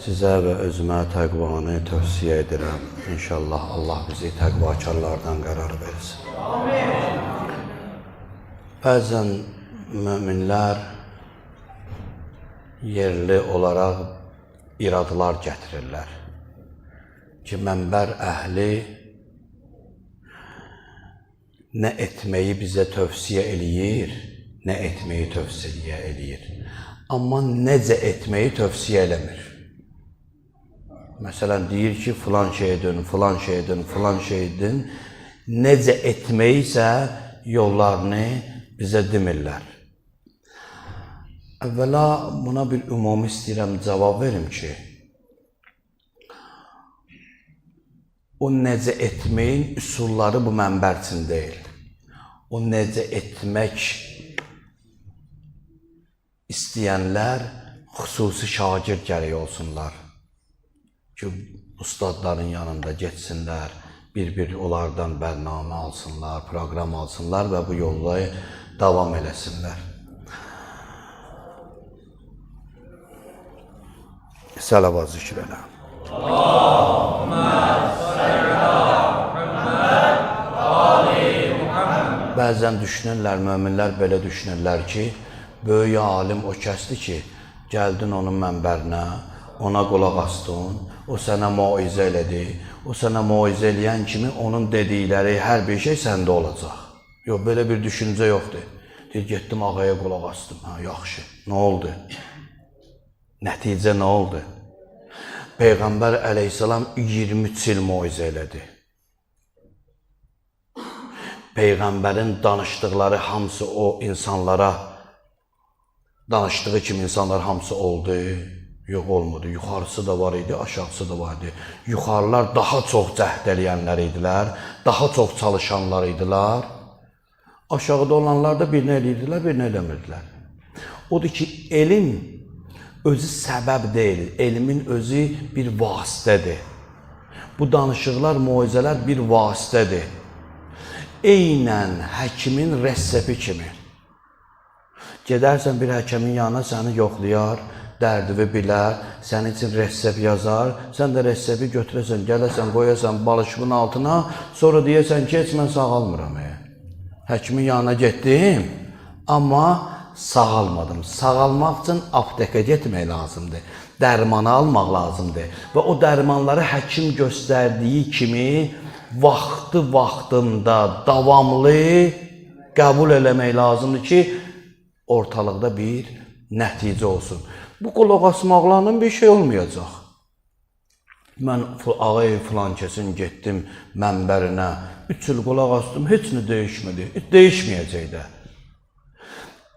Sizə və özümə təqvanı tövsiyə edirəm. İnşallah Allah bizi təqvakarlardan qərar versin. Amin. Bəzən möminlər yerli olaraq iradlar gətirirlər ki, mənbər əhli nə etməyi bizə tövsiyə eləyir, nə etməyi tövsiyə eləyir. Amma necə etməyi tövsiyə eləmir. Məsələn, deyir ki, filan şey edin, filan şey edin, filan şey edin. Necə etməyi isə yollarını bizə demirlər. Əvvəla buna bir ümumi istəyirəm cavab verim ki, o necə etməyin üsulları bu mənbər üçün deyil. O necə etmək istəyənlər xüsusi şagird gərək olsunlar ki, ustadların yanında getsinlər, bir-bir onlardan bərnamə alsınlar, proqram alsınlar və bu yolda davam eləsinlər. Səlavat zikr elə. Bəzən düşünürlər, möminlər belə düşünürlər ki, böyük alim o kəsdir ki, gəldin onun mənbərinə, ona qulaq astın, o sənə moizə elədi, o sənə moizə eləyən kimi onun dedikləri hər bir şey səndə olacaq. Yox, belə bir düşüncə yoxdur. Deyir, getdim ağaya qulaq astım. Hə, yaxşı. Nə oldu? Nəticə nə oldu? Peyğəmbər əleyhissalam 23 il moizə elədi. Peyğəmbərin danışdıqları hamısı o insanlara danışdığı kimi insanlar hamısı oldu. Yox olmadı. Yuxarısı da var idi, aşağısı da var idi. Yuxarılar daha çox cəhd eləyənlər idilər, daha çox çalışanlar idilər. Aşağıda olanlar da birini eləyirdilər, birini eləmirdilər. Odur ki, elm özü səbəb deyil, elmin özü bir vasitədir. Bu danışıqlar, moizələr bir vasitədir. Eynən həkimin ressepi kimi. Gedərsən bir həkimin yanına səni yoxlayar, dərdini bilər, sənin üçün resep yazar, sən də resepi götürəsən, gələsən, qoyasan balışımın altına, sonra deyəsən ki, heç mən sağalmıram. E. Həkimin yanına getdim, amma sağalmadım. Sağalmaq üçün aptekə getmək lazımdır. Dərmanı almaq lazımdır. Və o dərmanları həkim göstərdiyi kimi vaxtı vaxtında davamlı qəbul eləmək lazımdır ki, ortalıqda bir nəticə olsun. Bu qulaq asmaqlarla bir şey olmayacaq. Mən ağay filan kəsin getdim mənbərinə, 3 il qulaq astım, heç nə dəyişmədi. Dəyişməyəcək də.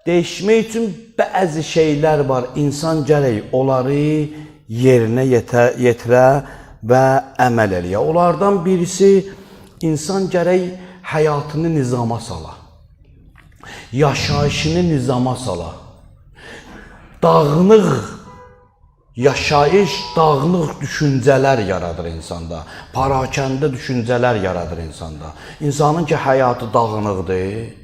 Dəyişmək üçün bəzi şeylər var. İnsan gərək onları yerinə yetə, yetirə və əməl eləyə. Onlardan birisi insan gərək həyatını nizama sala. Yaşayışını nizama sala. Dağınıq yaşayış, dağınıq düşüncələr yaradır insanda. Parakəndə düşüncələr yaradır insanda. İnsanın ki həyatı dağınıqdır,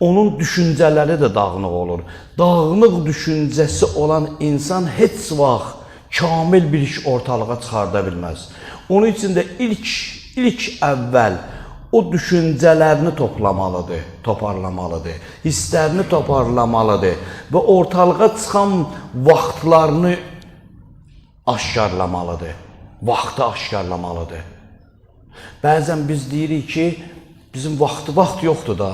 onun düşüncələri də dağınıq olur. Dağınıq düşüncəsi olan insan heç vaxt kamil bir iş ortalığa çıxarda bilməz. Onun üçün də ilk ilk əvvəl o düşüncələrini toplamalıdır, toparlamalıdır, hisslərini toparlamalıdır və ortalığa çıxan vaxtlarını aşkarlamalıdır. Vaxtı aşkarlamalıdır. Bəzən biz deyirik ki, bizim vaxtı vaxt yoxdur da.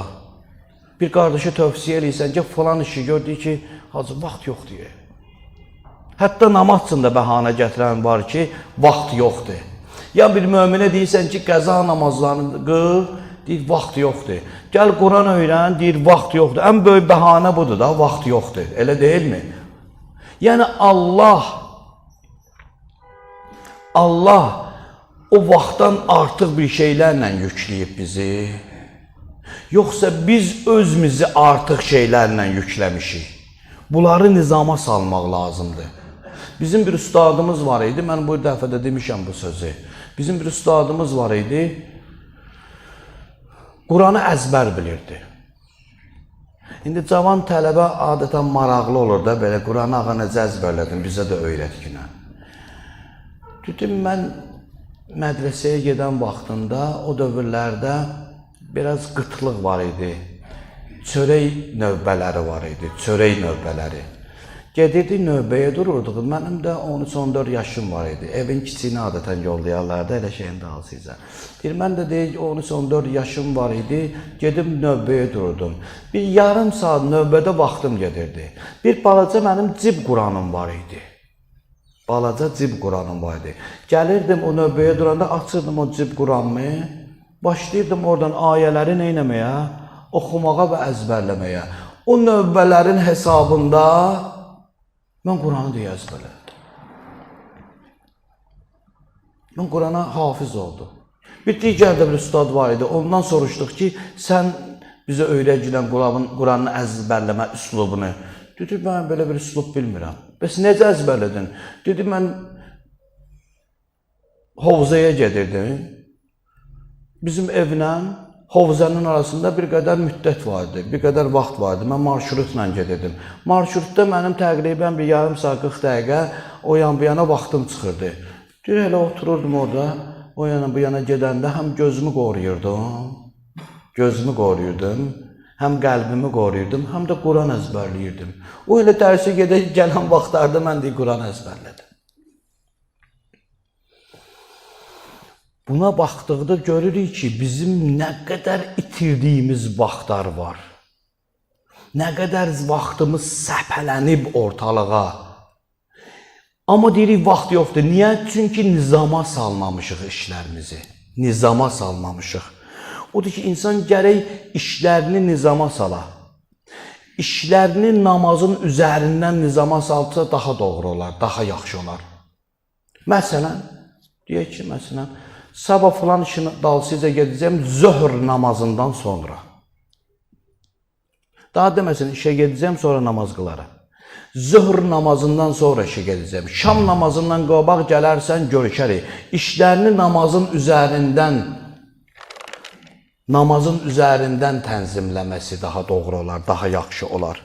Bir qardaşa tövsiyə eləyirsən ki, falan işi gördük ki, hacı vaxt yoxdur. Hətta namaz üçün də bəhanə gətirən var ki, vaxt yoxdur. Ya bir möminə deyirsən ki, qəza namazlarını qıl, deyir, vaxt yoxdur. Gəl Quran öyrən, deyir, vaxt yoxdur. Ən böyük bəhanə budur da, vaxt yoxdur. Elə deyilmi? Yəni Allah Allah o vaxtdan artıq bir şeylərlə yükləyib bizi. Yoxsa biz özümüzü artıq şeylərlə yükləmişik. Bunları nizama salmaq lazımdır. Bizim bir ustadımız var idi. Mən bu dəfə də demişəm bu sözü. Bizim bir ustadımız var idi. Quranı əzbər bilirdi. İndi cavan tələbə adətən maraqlı olur da, belə Quran ağa necə əzbərlədim, bizə də öyrət ki. Dedim mən mədrəsəyə gedən vaxtında o dövrlərdə biraz qıtlıq var idi. Çörək növbələri var idi, çörək növbələri. Gedirdik növbəyə dururduq. Mənim də 13-14 yaşım var idi. Evin kiçiyini adətən yollayarlardı, elə şeyin də alsıysa. Deyir, mən də deyir 13-14 yaşım var idi. Gedim növbəyə dururdum. Bir yarım saat növbədə vaxtım gedirdi. Bir balaca mənim cib Quranım var idi. Balaca cib Quranım var idi. Gəlirdim o növbəyə duranda açırdım o cib Quranımı. Başlayırdım oradan ayələri nə etməyə, oxumağa və əzbərləməyə. O növbələrin hesabında mən Quranı deyə əzbərlədim. Mən Qurana hafiz oldum. Bir digər də bir ustad var idi. Ondan soruşduq ki, sən bizə öyrədilən Quranın Quranı əzbərləmə üslubunu. Dedi, mən belə bir üslub bilmirəm. Bəs necə əzbərlədin? Dedi, mən hovzaya gedirdim. Bizim evlə hovzanın arasında bir qədər müddət vardı, bir qədər vaxt vardı. Mən marşrutla gedirdim. Marşrutda mənim təqribən bir yarım saat 40 dəqiqə o yan bu yana vaxtım çıxırdı. Deyir, elə otururdum orada, o yana bu yana gedəndə həm gözümü qoruyurdum, gözümü qoruyurdum, həm qəlbimi qoruyurdum, həm də Quran əzbərləyirdim. O elə dərsə gedə gələn vaxtlarda mən də Quran əzbərlədim. Buna baxdıqda görürük ki, bizim nə qədər itirdiyimiz vaxtlar var. Nə qədər vaxtımız səpələnib ortalığa. Amma deyirik vaxt yoxdur. Niyə? Çünki nizama salmamışıq işlərimizi. Nizama salmamışıq. Odur ki, insan gərək işlərini nizama sala. İşlərini namazın üzərindən nizama salsa daha doğru olar, daha yaxşı olar. Məsələn, deyək ki, məsələn, sabah filan işin dalsıca gedəcəm zöhr namazından sonra. Daha deməsin, işə gedəcəm, sonra namaz qılaram. Zöhr namazından sonra işə gedəcəm. Şam namazından qabaq gələrsən, görüşərik. İşlərini namazın üzərindən namazın üzərindən tənzimləməsi daha doğru olar, daha yaxşı olar.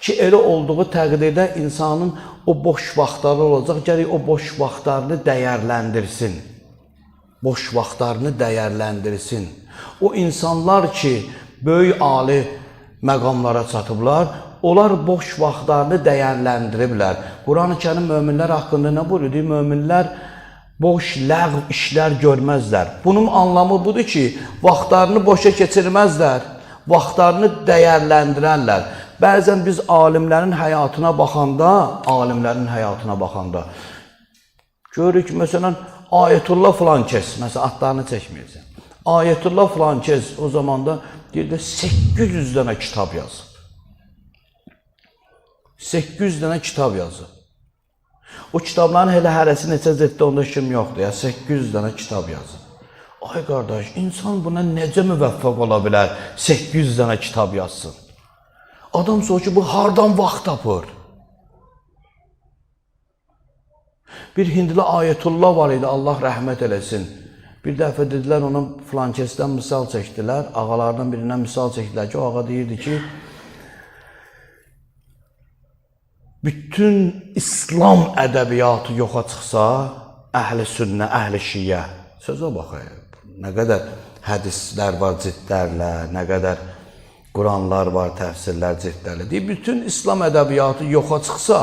Ki elə olduğu təqdirdə insanın o boş vaxtları olacaq, gərək o boş vaxtlarını dəyərləndirsin. Boş vaxtlarını dəyərləndirsin. O insanlar ki, böyük ali məqamlara çatıblar, onlar boş vaxtlarını dəyərləndiriblər. Quran-ı möminlər haqqında nə buyurur? Möminlər boş ləğv işlər görməzlər. Bunun anlamı budur ki, vaxtlarını boşa keçirməzlər, vaxtlarını dəyərləndirərlər. Bəzən biz alimlərin həyatına baxanda, alimlərin həyatına baxanda görürük məsələn, Ayətullah filan kəs, məsələn, adlarını çəkməyəcəm. Ayətullah filan kəs o zamanda deyir də 800 dənə kitab yazıb. 800 dənə kitab yazıb. O kitabların elə hərəsi neçə cilddə onda kim yoxdur ya, 800 dənə kitab yazıb. Ay qardaş, insan buna necə müvəffəq ola bilər? 800 dənə kitab yazsın. Adam soruyor ki, bu hardan vaxt tapır? Bir Hindli Ayetullah var idi, Allah rəhmət eləsin. Bir dəfə dedilər ona filankesdən misal çəkdilər, ağalardan birindən misal çəkdilər ki, o ağa deyirdi ki, bütün İslam ədəbiyyatı yoxa çıxsa, əhli sünnə, əhli şiyə, sözə baxayım, nə qədər hədislər var cidlərlə, nə qədər Quranlar var, təfsirlər cidlərlə. Deyir, bütün İslam ədəbiyyatı yoxa çıxsa,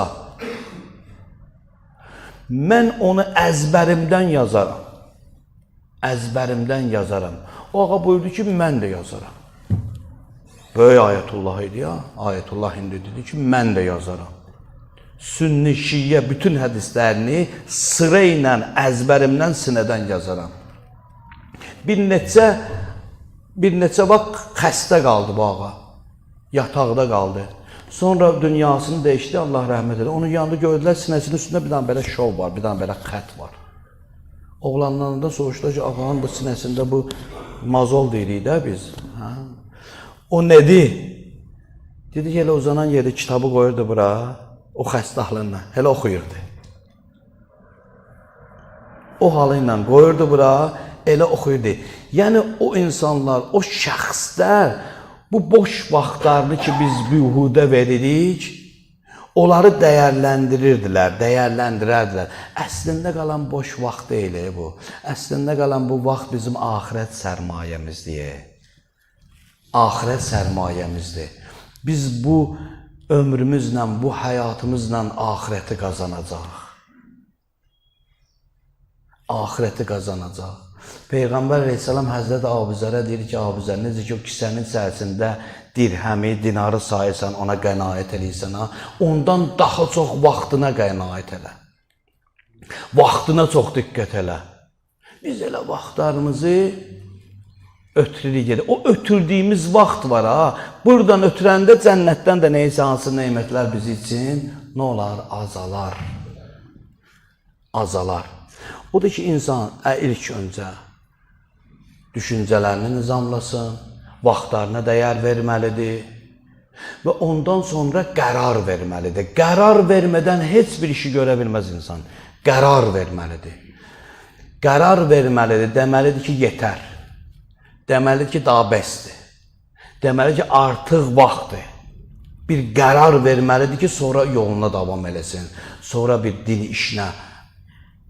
mən onu əzbərimdən yazaram. Əzbərimdən yazaram. O ağa buyurdu ki, mən də yazaram. Böyük Ayətullah idi ya. Ayətullah indi dedi ki, mən də yazaram. Sünni, şiyə bütün hədislərini sıra ilə əzbərimdən sinədən yazaram. Bir neçə bir neçə vaxt xəstə qaldı bu ağa. Yataqda qaldı. Sonra dünyasını dəyişdi, Allah rəhmət eləsin. Onun yanında gördülər sinəsinin üstündə bir dənə belə şov var, bir dənə belə xət var. Oğlanlarından da soruşdular ki, ağanın bu sinəsində bu mazol deyirik də biz. Hə? O nədir? Dedi ki, elə uzanan yeri kitabı qoyurdu bura, o xəstə halından, elə oxuyurdu. O halı ilə qoyurdu bura, elə oxuyurdu. Yəni o insanlar, o şəxslər bu boş vaxtlarını ki biz bihudə veririk, onları dəyərləndirirdilər, dəyərləndirərdilər. Əslində qalan boş vaxt deyil e, bu. Əslində qalan bu vaxt bizim axirət sərmayəmizdir. Axirət sərmayəmizdir. Biz bu ömrümüzlə, bu həyatımızla axirəti qazanacağıq. Axirəti qazanacaq. Peyğəmbər əleyhissalam Həzrət Abuzərə deyir ki, Abuzər necə ki o kisənin içərisində dirhəmi, dinarı sayırsan, ona qənaət eləyirsən, ha, ondan daha çox vaxtına qənaət elə. Vaxtına çox diqqət elə. Biz elə vaxtlarımızı ötürürük gedir. O ötürdüyümüz vaxt var ha. Buradan ötürəndə cənnətdən də neysə hansı nemətlər bizi üçün nə olar? Azalar. Azalar. Odur ki, insan ə, ilk öncə düşüncələrini nizamlasın, vaxtlarına dəyər verməlidir və ondan sonra qərar verməlidir. Qərar vermədən heç bir işi görə bilməz insan. Qərar verməlidir. Qərar verməlidir, deməlidir ki, yetər. Deməlidir ki, daha bəsdir. Deməli ki, artıq vaxtdır. Bir qərar verməlidir ki, sonra yoluna davam eləsin. Sonra bir din işinə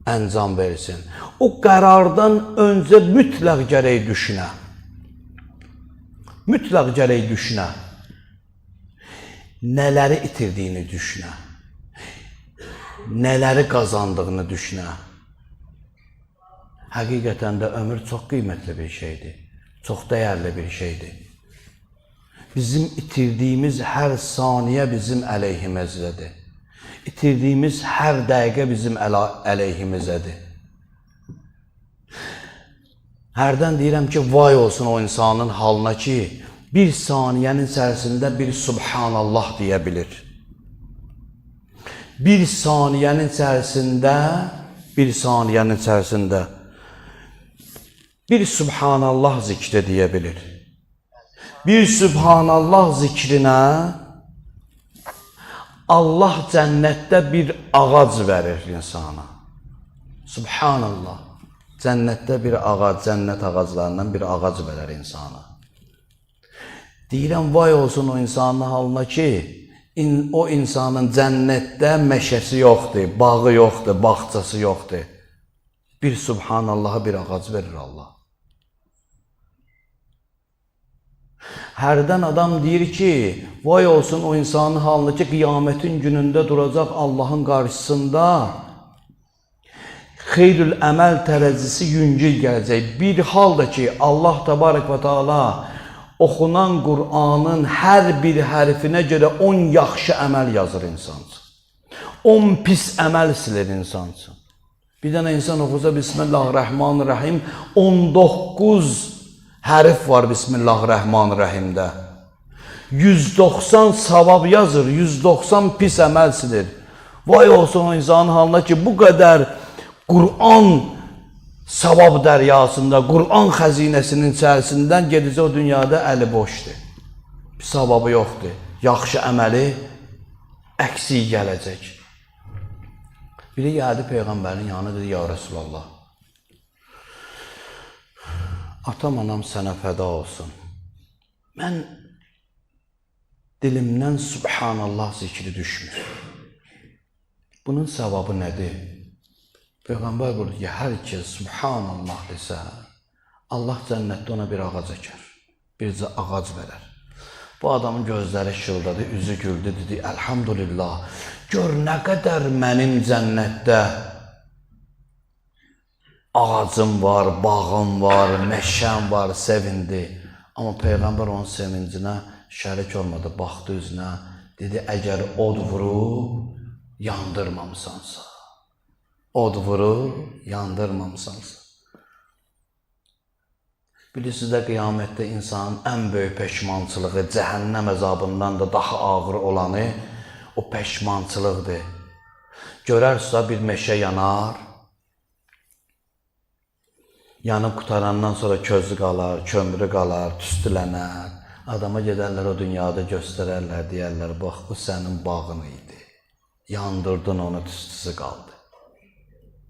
əncam versin. O qərardan öncə mütləq gərək düşünə. Mütləq gərək düşünə. Nələri itirdiyini düşünə. Nələri qazandığını düşünə. Həqiqətən də ömür çox qiymətli bir şeydir. Çox dəyərli bir şeydir. Bizim itirdiyimiz hər saniyə bizim əleyhimizdədir. İtirdiyimiz hər dəqiqə bizim əleyhimizdədir. Hərdən deyirəm ki, vay olsun o insanın halına ki, bir saniyənin içərisində bir Subhanallah deyə bilir. Bir saniyənin içərisində, bir saniyənin içərisində bir Subhanallah zikri deyə bilir. Bir Subhanallah zikrinə Allah cənnətdə bir ağac verir insana. Subhanallah. Cənnətdə bir ağac, cənnət ağaclarından bir ağac verər insana. Deyirəm, vay olsun o insanın halına ki, in, o insanın cənnətdə meşəsi yoxdur, bağı yoxdur, bağçası yoxdur. Bir Subhanallah'a bir ağac verir Allah. Hərdən adam deyir ki, vay olsun o insanın halına ki, qiyamətin günündə duracaq Allahın qarşısında xeyrül əməl tərəzisi yüngül gələcək. Bir halda ki, Allah təbarək və taala oxunan Qur'anın hər bir hərfinə görə 10 yaxşı əməl yazır insan üçün. 10 pis əməl silir insan üçün. Bir dənə insan oxusa Bismillahirrahmanirrahim 19 hərf var Bismillahirrahmanirrahimdə. 190 savab yazır, 190 pis əməl. Vay olsun o insanın halına ki, bu qədər Qur'an savab dəryasında, Qur'an xəzinəsinin içərisindən gedəcək o dünyada əli boşdur. Bir savabı yoxdur. Yaxşı əməli əksik gələcək. Biri gəldi Peyğəmbərin yanına dedi, Ya Rasulallah, atam anam sənə fəda olsun. Mən dilimdən Subhanallah zikri düşmür. Bunun savabı nədir? Peyğəmbər buyurdu ki, hər kəs Subhanallah desə, Allah cənnətdə ona bir ağac əkər. Bir ağac verər. Bu adamın gözləri şıldadı, üzü güldü, dedi, Elhamdülillah, gör nə qədər mənim cənnətdə ağacım var, bağım var, meşəm var, sevindi. Amma Peyğəmbər onun sevincinə şərik olmadı, baxdı üzünə, dedi, əgər od vurub, yandırmamısansa, od vurub, yandırmamısansa. Bilirsiniz də qiyamətdə insanın ən böyük peşmançılığı cəhənnəm əzabından da daha ağır olanı o peşmançılıqdır. Görərsə bir meşə yanar, yanıb qutarandan sonra közü qalar, kömrü qalar, tüstülənər. Adama gedərlər o dünyada göstərərlər, deyərlər, bax bu sənin bağın idi. Yandırdın onu, tüstüsü qaldı.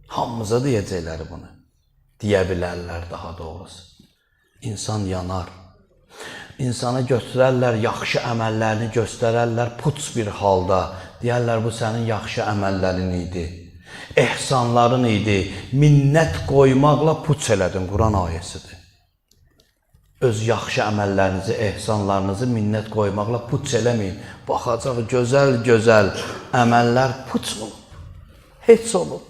Hamımıza deyəcəklər bunu. Deyə bilərlər daha doğrusu. İnsan yanar. İnsana götürərlər, yaxşı əməllərini göstərərlər puç bir halda. Deyərlər bu sənin yaxşı əməllərin idi. Ehsanların idi. Minnət qoymaqla puç elədin. Quran ayəsidir. Öz yaxşı əməllərinizi, ehsanlarınızı minnət qoymaqla puç eləməyin. Baxacaq gözəl-gözəl əməllər puç olub. Heç olub.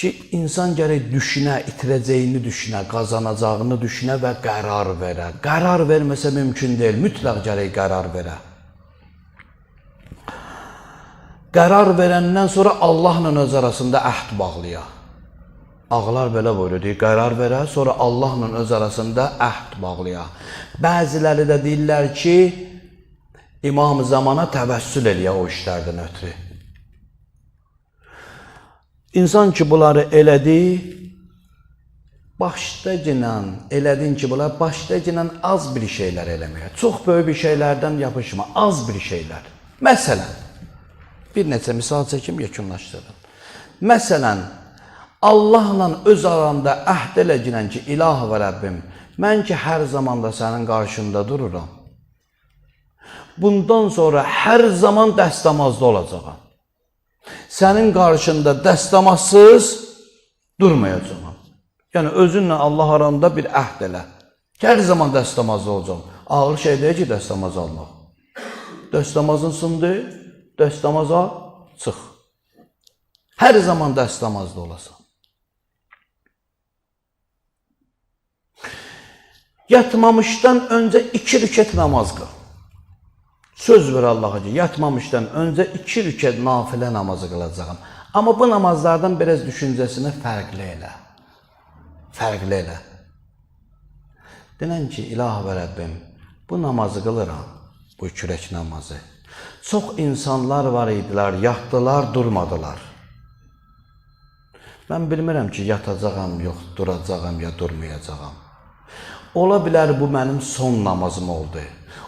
ki insan gərək düşünə, itirəcəyini düşünə, qazanacağını düşünə və qərar verə. Qərar verməsə mümkün deyil, mütləq gərək qərar verə. Qərar verəndən sonra Allahla öz arasında əhd bağlaya. Ağlar belə buyurur, deyir, qərar verə, sonra Allahla öz arasında əhd bağlaya. Bəziləri də deyirlər ki, İmam zamana təvəssül eləyə o işlərdən ötürü. İnsan ki bunları elədi, başdacinə elədin ki, bunlar başdacinə az bir şeylər eləməyə. Çox böyük bir şeylərdən yapışma, az bir şeylər. Məsələn, bir neçə misal çəkim, yekunlaşdırım. Məsələn, Allahla öz aranda əhd eləginən ki, ilah və Rəbbim, mən ki, hər zamanda sənin qarşında dururam. Bundan sonra hər zaman dəstəmazda olacağam. Sənin qarşında dəstəmazsız durmayacağam. Yəni özünlə Allah aranda bir əhd elə. Hər zaman dəstəmazda olacağam. Ağır şey deyil ki, dəstəmaz almaq. Dəstəmazın sındı, dəstəmaza çıx. Hər zaman dəstəmazda olasan. Yatmamışdan öncə iki rükət namaz qıl. Söz ver Allah'a ki, yatmamışdan öncə iki rükət nafilə namazı qılacağam. Amma bu namazlardan biraz düşüncəsini fərqli elə. Fərqli elə. Denən ki, ilah və Rəbbim, bu namazı qılıram, bu iki rək namazı. Çox insanlar var idilər, yatdılar, durmadılar. Mən bilmirəm ki, yatacağam, yox, duracağam ya durmayacağam. Ola bilər bu mənim son namazım oldu.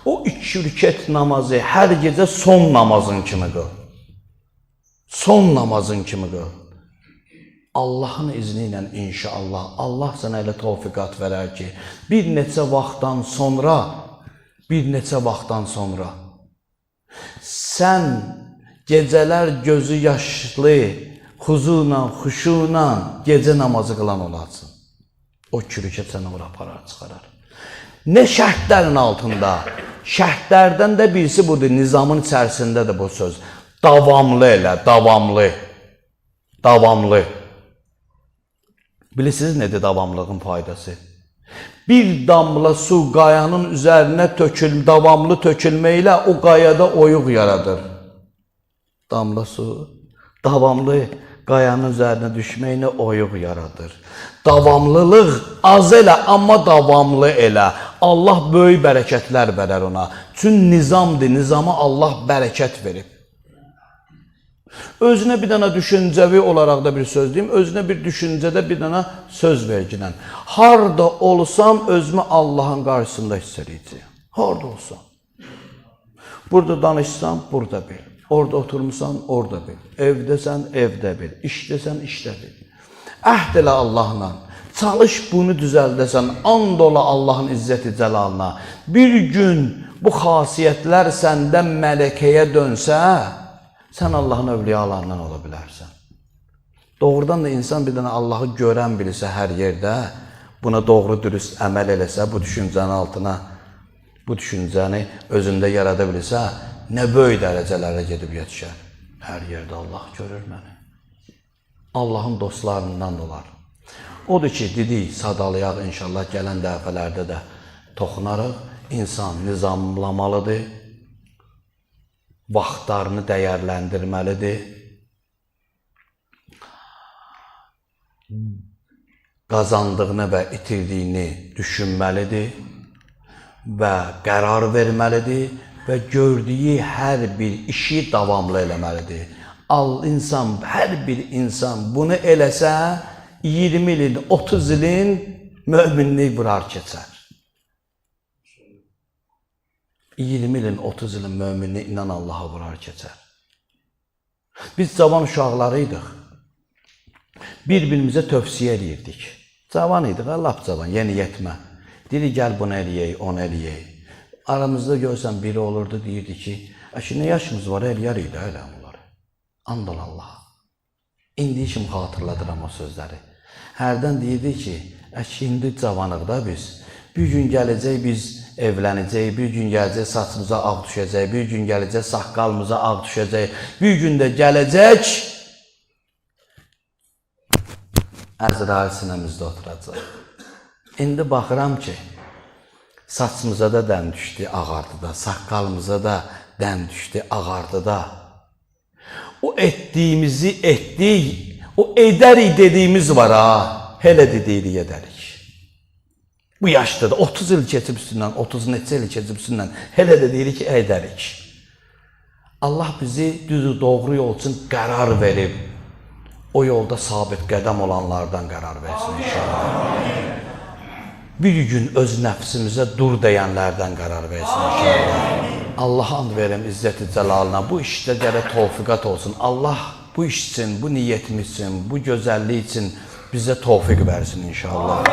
O iki rükət namazı hər gecə son namazın kimi qıl. Son namazın kimi qıl. Allahın izni ilə inşallah Allah sənə elə tövfiqat verər ki, bir neçə vaxtdan sonra, bir neçə vaxtdan sonra sən gecələr gözü yaşlı, xuzuyla, xuşuyla gecə namazı qılan olasın. O kürükət səni ora aparar, çıxarar. Nə şərtlərin altında? Şərtlərdən də birisi budur, nizamın içərisindədir bu söz. Davamlı elə, davamlı. Davamlı. Bilirsiniz nədir davamlığın faydası? Bir damla su qayanın üzərinə tökül, davamlı tökülməklə o qayada oyuq yaradır. Damla su davamlı qayanın üzərinə düşməklə oyuq yaradır. Davamlılıq az elə, amma davamlı elə. Allah böyük bərəkətlər verər ona. Çün nizamdır, nizama Allah bərəkət verib. Özünə bir dənə düşüncəvi olaraq da bir söz deyim, özünə bir düşüncədə bir dənə söz verginən. Harda olsam özümü Allahın qarşısında hiss edəcəyəm. Harda olsam. Burada danışsam, burada bil. Orada oturmusan, orada bil. Evdəsən, evdə bil. İşdəsən, işdə bil. Əhd elə Allahla. Çalış bunu düzəldəsən, and ola Allahın izzəti cəlalına. Bir gün bu xasiyyətlər səndə mələkəyə dönsə, sən Allahın övliyalarından ola bilərsən. Doğrudan da insan bir dənə Allahı görən bilirsə hər yerdə, buna doğru dürüst əməl eləsə, bu düşüncənin altına, bu düşüncəni özündə yarada bilirsə, nə böyük dərəcələrə gedib yetişər. Hər yerdə Allah görür məni. Allahın dostlarından olar. Odur ki, dedik, sadalayaq inşallah gələn dəfələrdə də toxunarıq. İnsan nizamlamalıdır, vaxtlarını dəyərləndirməlidir. Qazandığını və itirdiyini düşünməlidir və qərar verməlidir və gördüyü hər bir işi davamlı eləməlidir. Al insan, hər bir insan bunu eləsə 20 ilin, 30 ilin möminlik vurar keçər. 20 ilin, 30 ilin möminlik inan Allaha vurar keçər. Biz cavan uşaqları idik. Bir-birimizə tövsiyə eləyirdik. Cavan idi, ha, lap cavan, yeni yetmə. Dedi gəl bunu eləyək, onu eləyək. Aramızda görsən biri olurdu, deyirdi ki, əşi nə yaşımız var, eləyərik də elə bunları. Andal Allah. İndi kimi xatırladıram o sözləri. Hərdən deyirdi ki, əşi indi cavanıqda biz. Bir gün gələcək biz evlənəcək, bir gün gələcək saçımıza ağ düşəcək, bir gün gələcək saqqalımıza ağ düşəcək, bir gün də gələcək Əzrail sinəmizdə oturacaq. İndi baxıram ki, saçımıza da dən düşdü, ağardı da, saqqalımıza da dən düşdü, ağardı da. O etdiyimizi etdik, o edərik dediyimiz var ha, hələ dediyirik edərik. Bu yaşda da 30 il keçib üstündən, 30 neçə il keçib üstündən hələ də deyirik ki, edərik. Allah bizi düzü doğru yol üçün qərar verib. O yolda sabit qədəm olanlardan qərar versin inşallah. Bir gün öz nəfsimizə dur deyənlərdən qərar versin inşallah. Allah and verim izzəti. Bu işdə gərək tövfiqat olsun. Allah bu iş üçün, bu niyyətimiz üçün, bu gözəllik üçün bizə tövfiq versin inşallah.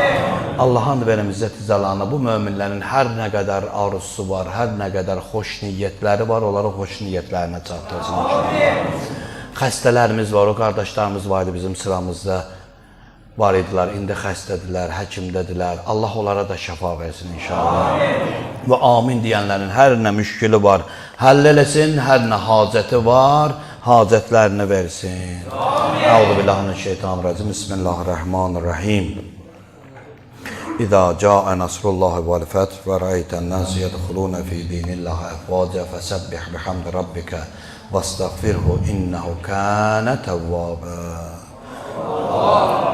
Allah and verim izzəti cəlalına. Bu möminlərin hər nə qədər arzusu var, hər nə qədər xoş niyyətləri var, onları xoş niyyətlərinə çatdırsın inşallah. Xəstələrimiz var, o qardaşlarımız var idi bizim sıramızda var idilər, indi xəstədirlər, həkimdədirlər. Allah onlara da şəfa versin inşallah. Və amin deyənlərin hər nə müşkülü var, həll eləsin, hər nə var, hacetlerini versin. Euzu billahi mineşşeytanirracim. Bismillahirrahmanirrahim. İza ca'e nasrullahi vel feth ve ra'eyten nas yedhuluna fi dinillahi efvaca fesebbih bihamdi rabbike ve estağfirhu innehu kâne tevvâbe. Allah.